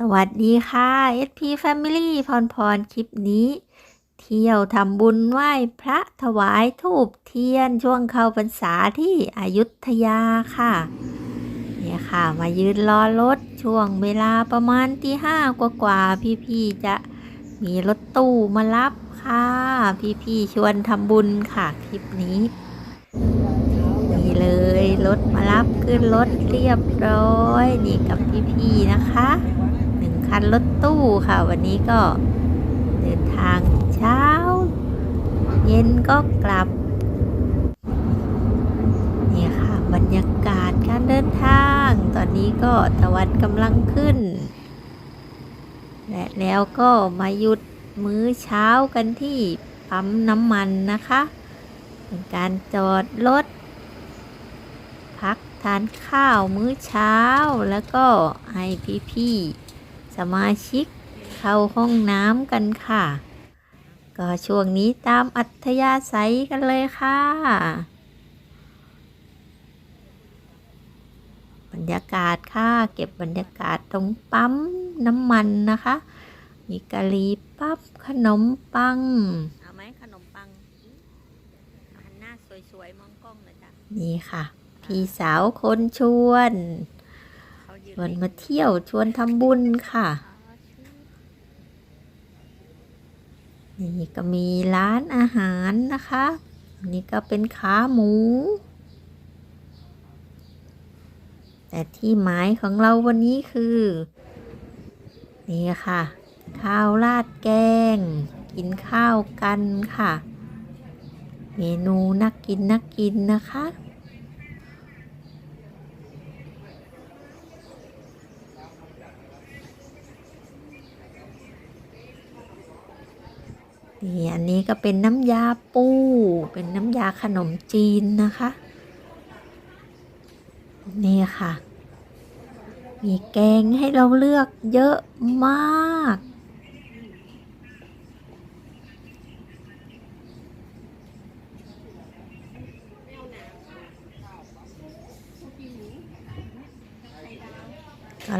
สวัสดีค่ะ SP Family พรพรคลิปนี้ เที่ยวทำบุญไหว้พระถวายทูบเทียนช่วงเข้าพรรษาที่อยุธยาค่ะ เนี่ยค่ะมายืนรอรถช่วงเวลาประมาณที่ห้ากว่าๆพี่ๆจะมีรถตู้มารับค่ะ พี่ๆชวนทำบุญค่ะคลิปนี้นี่เลยรถมารับขึ้นรถเรียบร้อย นี่กับพี่ๆนะคะ คันรถตู้ค่ะวันนี้ก็เดินทางเช้า เย็นก็กลับนี่ค่ะบรรยากาศการเดินทาง ตอนนี้ก็ตะวันกำลังขึ้น และแล้วก็มาหยุดมื้อเช้ากันที่ปั๊มน้ำมันนะคะ เป็นการจอดรถพักทานข้าวมื้อเช้าแล้วก็ให้พี่ๆ สมาชิกเข้าห้องน้ำกันค่ะ ก็ช่วงนี้ตามอัธยาศัยกันเลยค่ะ บรรยากาศค่ะ เก็บบรรยากาศตรงปั๊มน้ำมันนะคะ มีกะหรี่ปั๊บขนมปัง เอาไหมขนมปังหันหน้าสวยๆ มองกล้องเลยจ้ะนี่ค่ะ พี่สาวคนชวนช วนมาเที่ยวชวนทำบุญค่ะ นี่ก็มีร้านอาหารนะคะนนี่ก็เป็นขาหมู แต่ที่หมายของเราวันนี้คือ นี่ค่ะ ข้าวราดแกง กินข้าวกันค่ะ เมนูนักกินนักกินนะคะ นี่อันนี้ก็เป็นน้ำยาปู เป็นน้ำยาขนมจีนนะคะ นี่ค่ะ มีแกงให้เราเลือกเยอะมาก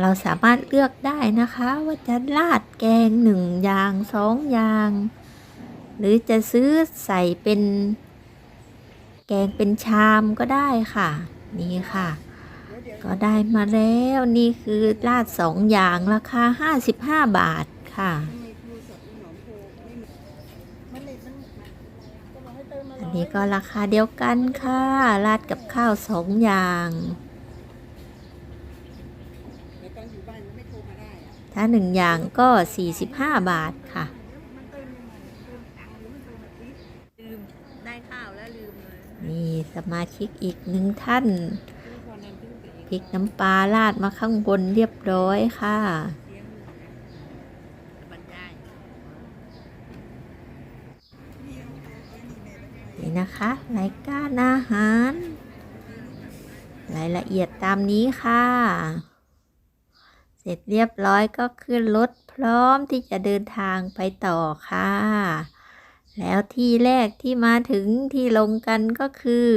เราสามารถเลือกได้นะคะ ว่าจะราดแกงหนึ่งอย่างสองอย่าง หรือจะซื้อใส่เป็น แกงเป็นชามก็ได้ค่ะ นี่ค่ะ ก็ได้มาแล้วนี่คือราดสองอย่างราคา55บาทค่ะ อันนี้ก็ราคาเดียวกันค่ะ ราดกับข้าวสองอย่างถ้าหนึ่งอย่างก็ 45 บาทค่ะ ลืม ได้ข้าวแล้วลืมเลย นี่ สมาชิกอีกหนึ่งท่านพริกน้ำปลาราดมาข้างบนเรียบร้อยค่ะนี่นะคะรายการอาหาร รายละเอียดตามนี้ค่ะ เสร็จเรียบร้อยก็ขึ้นรถพร้อมที่จะเดินทางไปต่อค่ะ แล้วที่แรกที่มาถึงที่ลงกันก็คือ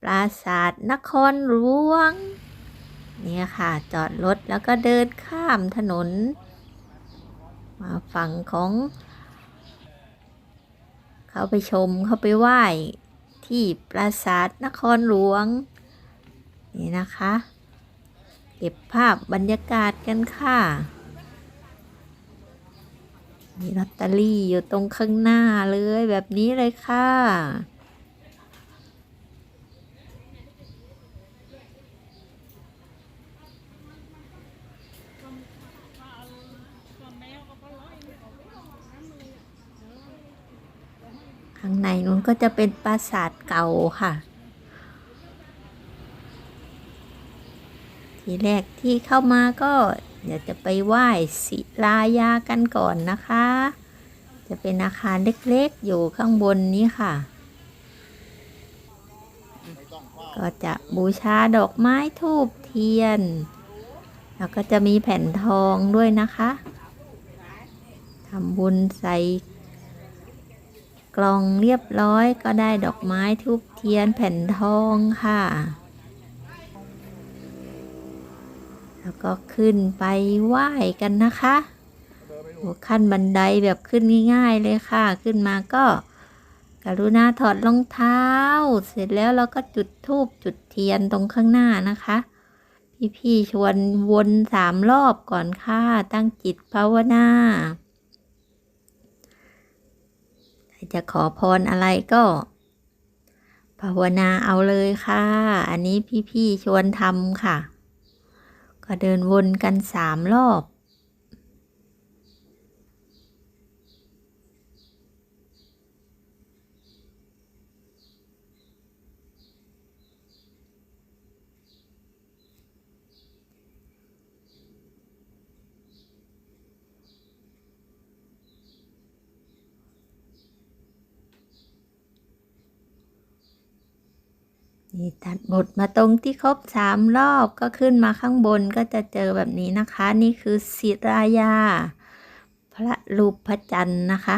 ปราสาทนครหลวง เนี่ยค่ะจอดรถแล้วก็เดินข้ามถนน มาฝั่งของ เขาไปชมเขาไปไหว้ที่ปราสาทนครหลวง นี่นะคะ เก็บภาพบรรยากาศกันค่ะ มีลอตเตอรี่อยู่ตรงข้างหน้าเลยแบบนี้เลยค่ะ ข้างในนู้นก็จะเป็นปราสาทเก่าค่ะทีแรกที่เข้ามาก็ เดี๋ยวจะไปไหว้ศิลายากันก่อนนะคะ จะเป็นอาคารเล็กๆ อยู่ข้างบนนี้ค่ะ ก็จะบูชาดอกไม้ทูบเทียน แล้วก็จะมีแผ่นทองด้วยนะคะทำบุญใส่กล่องเรียบร้อยก็ได้ดอกไม้ทูบเทียนแผ่นทองค่ะ แล้วก็ขึ้นไปไหว้กันนะคะหัวขั้นบันไดแบบขึ้นง่ายๆเลยค่ะ ขึ้นมาก็กรุณาถอดรองเท้า เสร็จแล้วเราก็จุดธูปจุดเทียนตรงข้างหน้านะคะ พี่ๆชวนวนสามรอบก่อนค่ะ ตั้งจิตภาวนาจะขอพรอะไรก็ ภาวนาเอาเลยค่ะ อันนี้พี่ๆชวนทำค่ะ ก็เดินวนกันสามรอบ นี่ตัดบทมาตรงที่ครบสามรอบก็ขึ้นมาข้างบนก็จะเจอแบบนี้นะคะ นี่คือศิรายา พระรูปพระจันทร์นะคะ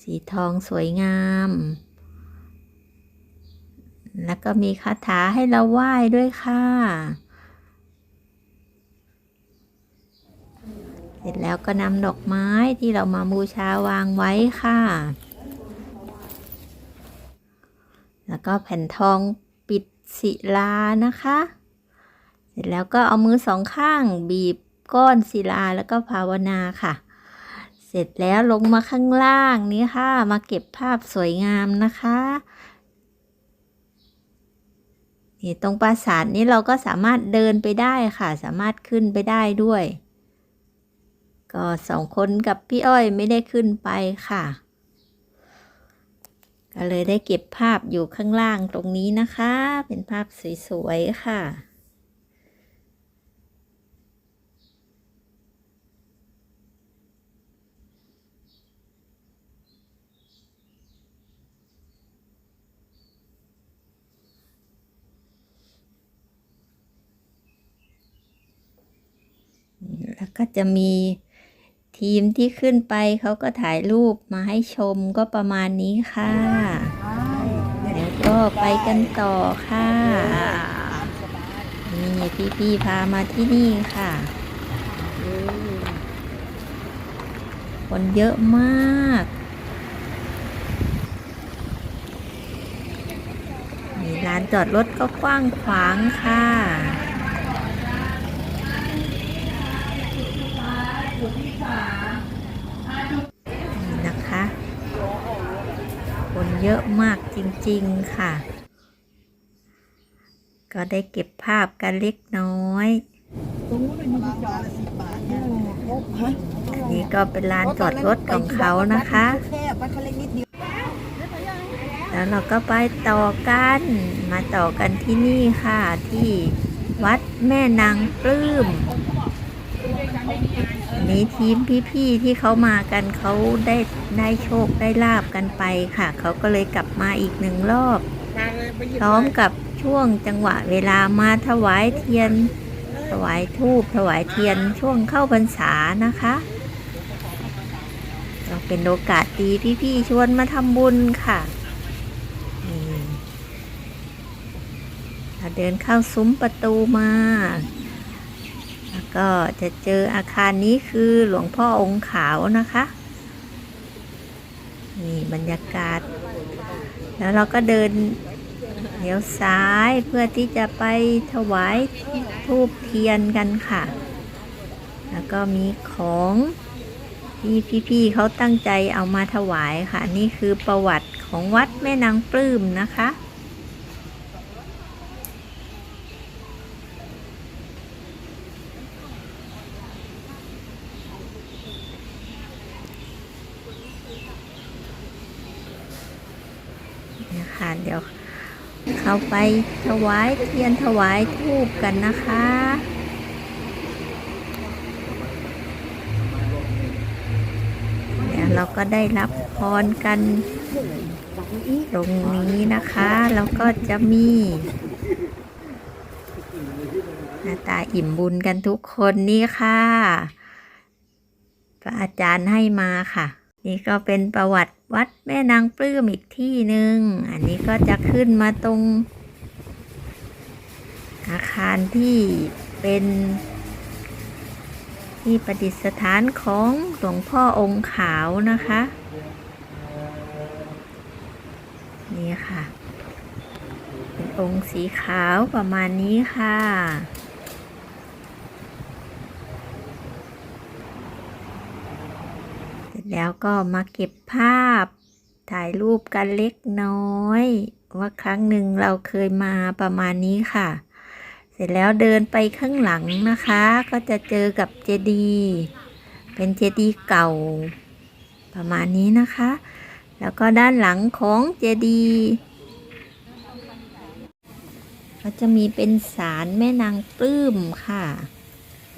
สีทองสวยงาม แล้วก็มีคาถาให้เราไหว้ด้วยค่ะ เสร็จแล้วก็นำดอกไม้ที่เรามาบูชาวางไว้ค่ะ แล้วก็แผ่นทองปิดศิลานะคะ เสร็จแล้วก็เอามือสองข้างบีบก้อนศิลาแล้วก็ภาวนาค่ะ เสร็จแล้วลงมาข้างล่างนี้ค่ะ มาเก็บภาพสวยงามนะคะนี่ตรงปราสาทนี้เราก็สามารถเดินไปได้ค่ะ สามารถขึ้นไปได้ด้วย ก็สองคนกับพี่อ้อยไม่ได้ขึ้นไปค่ะ ก็เลยได้เก็บภาพอยู่ข้างล่างตรงนี้นะคะ เป็นภาพสวยๆค่ะแล้วก็จะมี ทีมที่ขึ้นไปเขาก็ถ่ายรูปมาให้ชมก็ประมาณนี้ค่ะแล้วก็ไปกันต่อค่ะนี่พี่ๆพามาที่นี่ค่ะคนเยอะมากมีลานจอดรถก็กว้างขวางค่ะ นี่นะคะ คน เยอะมากจริงๆค่ะ ก็ได้เก็บภาพกันเล็กน้อยอันนี้ก็เป็นลานจอดรถของเขานะคะ แล้วเราก็ไปต่อกัน มาต่อกันที่นี่ค่ะที่วัดแม่นางปลื้ม นนี้ทีมพี่ๆที่เขามากันเขาได้ได้โชคได้ลาบกันไปค่ะ เขาก็เลยกลับมาอีกหนึ่งรอบพร้อมกับช่วงจังหวะเวลามาถวายเทียน ถวายทูบถวายเทียนช่วงเข้าพรรษานะคะก็เป็นโอกาสดีพี่ๆชวนมาทำบุญค่ะนี่เราเดินเข้าซุ้มประตูมาแล้ว ก็จะเจออาคารนี้คือหลวงพ่อองค์ขาวนะคะนี่บรรยากาศ แล้วเราก็เดินเลี้ยวซ้ายเพื่อที่จะไปถวายทูบเทียนกันค่ะ แล้วก็มีของที่พี่ๆเขาตั้งใจเอามาถวายค่ะ นี่คือประวัติของวัดแม่นางปลื้มนะคะ เนี่ยค่ะเดี๋ยว เข้าไปถวายเทียนถวายทูบกันนะคะเดี๋ยวเราก็ได้รับพรกันตรงนี้นะคะ แล้วก็จะมีหน้าตาอิ่มบุญกันทุกคนนี่ค่ะพระอาจารย์ให้มาค่ะ นี่ก็เป็นประวัติ วัดแม่นางปลื้มอีกที่หนึ่ง อันนี้ก็จะขึ้นมาตรง อาคารที่เป็นที่ประดิษฐานของหลวงพ่อองค์ขาวนะคะ นี่ค่ะ เป็นองค์สีขาวประมาณนี้ค่ะ เสร็จ แล้วก็มาเก็บภาพ ถ่ายรูปกันเล็กน้อย ว่าครั้งหนึ่งเราเคยมาประมาณนี้ค่ะ เสร็จแล้วเดินไปข้างหลังนะคะ ก็จะเจอกับเจดีย์เป็นเจดีย์เก่า ประมาณนี้นะคะ แล้วก็ด้านหลังของเจดีย์ก็จะมีเป็นศาลแม่นางปลื้มค่ะ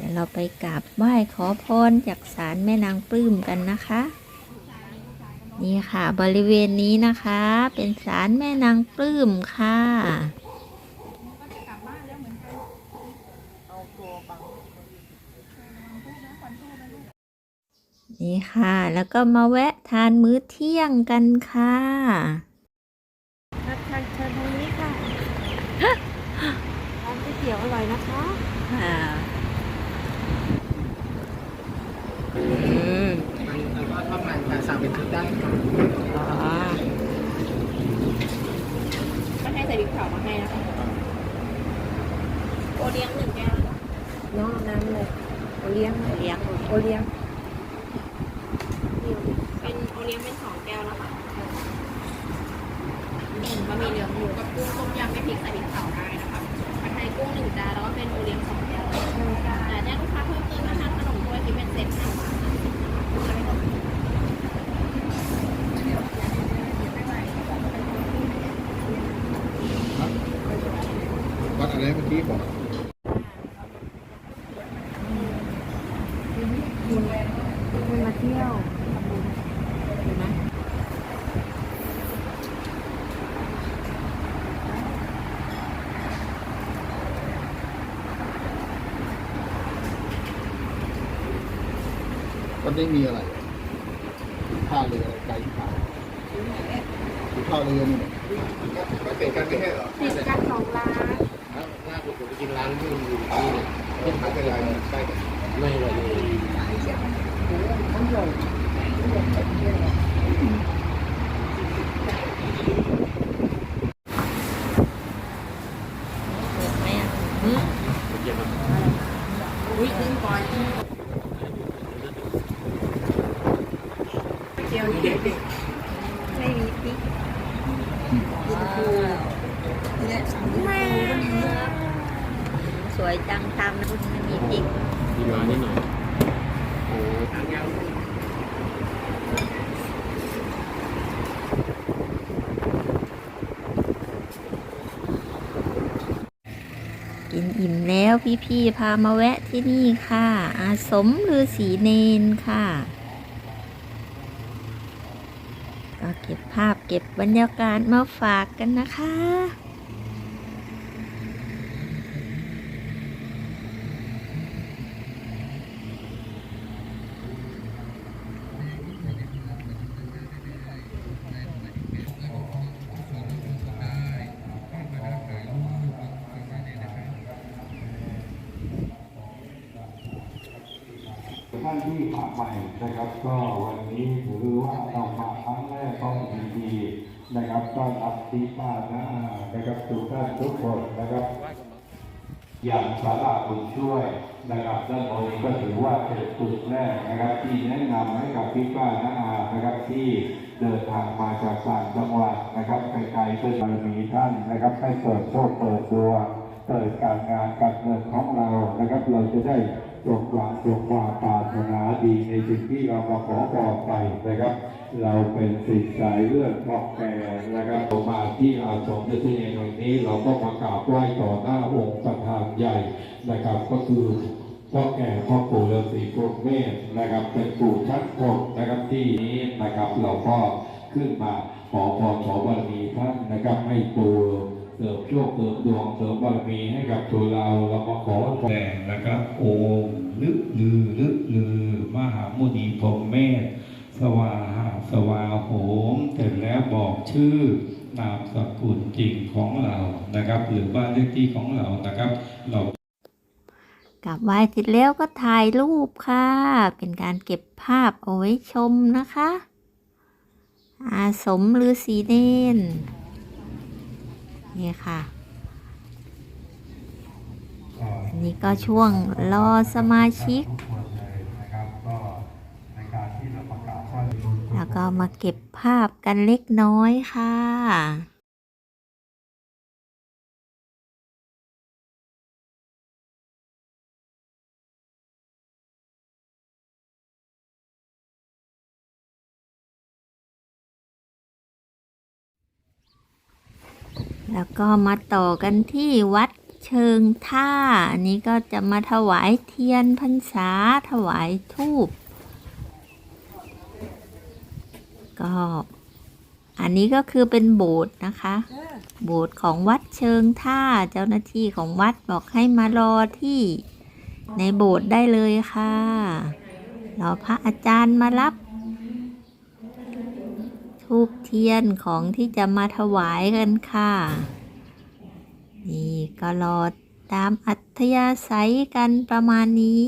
ดี๋ยวเราไปกราบไหว้ขอพรจากศาลแม่นางปลื้มกันนะคะ นี่ค่ะ บริเวณนี้นะคะ เป็นศาลแม่นางปลื้มค่ะนี่ค่ะ แล้วก็มาแวะทานมื้อเที่ยงกันค่ะ ทักทายเชิญทางนี้ค่ะ ร้านก๋วยเตี๋ยวอร่อยนะคะ ค่ะอืม แล้วก็ทอดมันค่ะสั่งเป็นชุดได้ค่ะ อ๋อก็ให้ใส่พริกเผามาให้นะคะโอเลี้ยงหนึ่งแก้วน้องน้ำเลยโอเลี้ยงเลี้ยงโอเลี้ยงเป็นโอเลี้ยงเป็นสองแก้วนะคะหนึ่งบะหมี่เหลืองหมูกับกุ้งต้มยำไม่พริกใส่พริกเผาได้นะคะผัดไทยกุ้งหนึ่งจานแล้วก็เป็นโอเลี้ยงสองแก้วแต่เนี่ยลูกค้าเพิ่มเติมนะคะขนมถ้วยที่เป็นเซ็ตหนึ่งบาทนะคะ วัดอะไรเมื่อกี้บอก มาเที่ยวเห็นไหม วันนี้มีอะไรท่าเรืออะไรไกลท่าท่าเรือนี่ไม่เป็นกันไม่ใช่เหรอติดกันสองร้านหน้าผมไปกินร้านที่อยู่ที่นี่ที่พักเป็นไรใช่ไม่เลยเปิดไหมอะอืม อุ้ยขึ้นปอยเจียวเด็ก ไม่มีพริก ว้าวเนี่ยสามลูก สวยจังตามนะคุณไม่มีพริก มีร้านนิดหน่อยโอ้ทางยาว กินอิ่ม แล้วพี่ๆพามาแวะที่นี่ค่ะ อาสมฤาษีเนนค่ะ ก็เก็บภาพเก็บบรรยากาศมาฝากกันนะคะ ท่านที่มาใหม่ นะครับ ก็วันนี้ถือว่าเรามาครั้งแรกต้องยินดีนะครับต้อนรับที่ป้านะนะครับทุกท่านทุกคนนะครับ อย่างสาราบุญช่วยนะครับด้านบนนี้ก็ถือว่าเป็นจุดแรกนะครับที่แนะนำให้กับพี่ป้านาอานะครับที่เดินทางมาจากต่างจังหวัดนะครับไกลๆเพื่อมามีท่านนะครับให้เปิดโชคเปิดดวงเปิดการงานการเงินของเรานะครับเราจะได้ สมหวังสมความปรารถนาดีในสิ่งที่เรามาขอพรไปนะครับ เราเป็นสิ่งสายเลือดพ่อแก่นะครับมาที่อาสมฤาษีเนรแห่งนี้เราก็มากราบไหว้ต่อหน้าองค์ประธานใหญ่นะครับ ก็คือพ่อแก่พ่อปู่ฤาษีกรมเมธนะครับ เป็นปู่ชั้นหกนะครับที่นี้นะครับ เราก็ขึ้นมาขอพรขอบารมีท่านนะครับให้ปู่ เสริมโชคเสริมดวงเสริมบารมีให้กับตัวเราเรามาขอพรแดงนะครับโอมลึกลือลึกลือ มหามุนีพรหมเมธสวาหาสวาโหมเสร็จแล้วบอกชื่อนามสกุลจริงของเรานะครับ หรือบ้านเลขที่ของเรานะครับ เรากลับไหว้เสร็จแล้วก็ถ่ายรูปค่ะ เป็นการเก็บภาพเอาไว้ชมนะคะ อาสมฤาษีเนน นี่ค่ะ อันนี้ก็ช่วงรอสมาชิกทุกคนเลยนะครับก็ในการที่เราประกาศว่าแล้วก็มาเก็บภาพกันเล็กน้อยค่ะ แล้วก็มาต่อกันที่วัดเชิงท่า อันนี้ก็จะมาถวายเทียนพรรษาถวายทูบก็อันนี้ก็คือเป็นโบสถ์นะคะ โบสถ์ของวัดเชิงท่าเจ้าหน้าที่ของวัดบอกให้มารอที่ในโบสถ์ได้เลยค่ะรอพระอาจารย์มารับ ทูบเทียนของที่จะมาถวายกันค่ะ นี่ก็รอตามอัธยาศัยกันประมาณนี้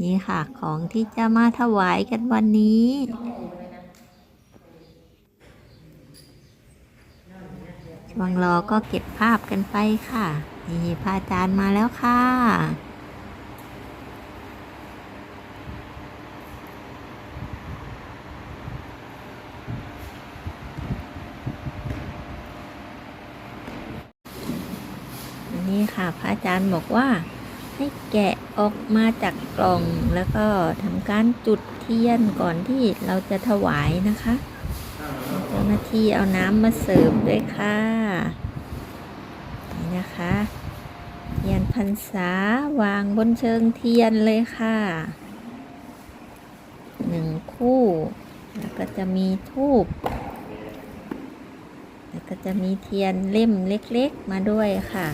นี่ค่ะของที่จะมาถวายกันวันนี้ ช่วงรอก็เก็บภาพกันไปค่ะ นี่พระอาจารย์มาแล้วค่ะ ค่ะ พระอาจารย์บอกว่า ให้แกะออกมาจากกล่องแล้วก็ทำการจุดเทียนก่อนที่เราจะถวายนะคะเจ้าหน้าที่เอาน้ำมาเสิร์ฟด้วยค่ะนี่นะคะเทียนพรรษาวางบนเชิงเทียนเลยค่ะหนึ่งคู่ แล้วก็จะมีทูบแล้วก็จะมีเทียนเล่มเล็กๆมาด้วยค่ะ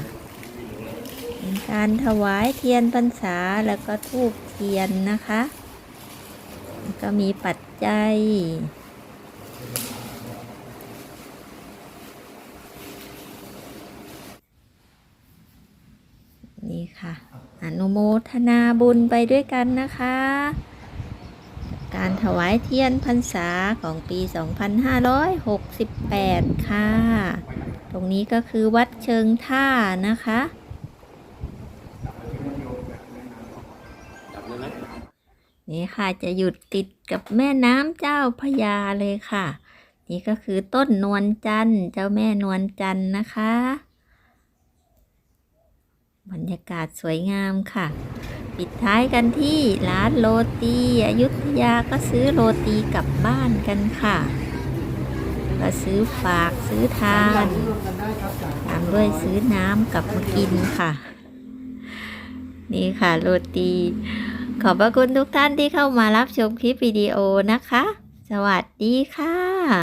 การถวายเทียนพรรษาแล้วก็ทูบเทียนนะคะ ก็มีปัจจัย นี่ค่ะ อนุโมทนาบุญไปด้วยกันนะคะ การถวายเทียนพรรษาของปี 2568 ค่ะ ตรงนี้ก็คือวัดเชิงท่านะคะ นี่ค่ะจะหยุดติดกับแม่น้ำเจ้าพยาเลยค่ะ นี่ก็คือต้นนวลจันทร์เจ้าแม่นวลจันทร์นะคะ บรรยากาศสวยงามค่ะ ปิดท้ายกันที่ร้านโรตีอยุธยาก็ซื้อโรตีกลับบ้านกันค่ะ ก็ซื้อฝากซื้อทานตามด้วยซื้อน้ำกลับมากินค่ะ นี่ค่ะโรตี ขอบพระคุณทุกท่านที่เข้ามารับชมคลิปวิดีโอนะคะ สวัสดีค่ะ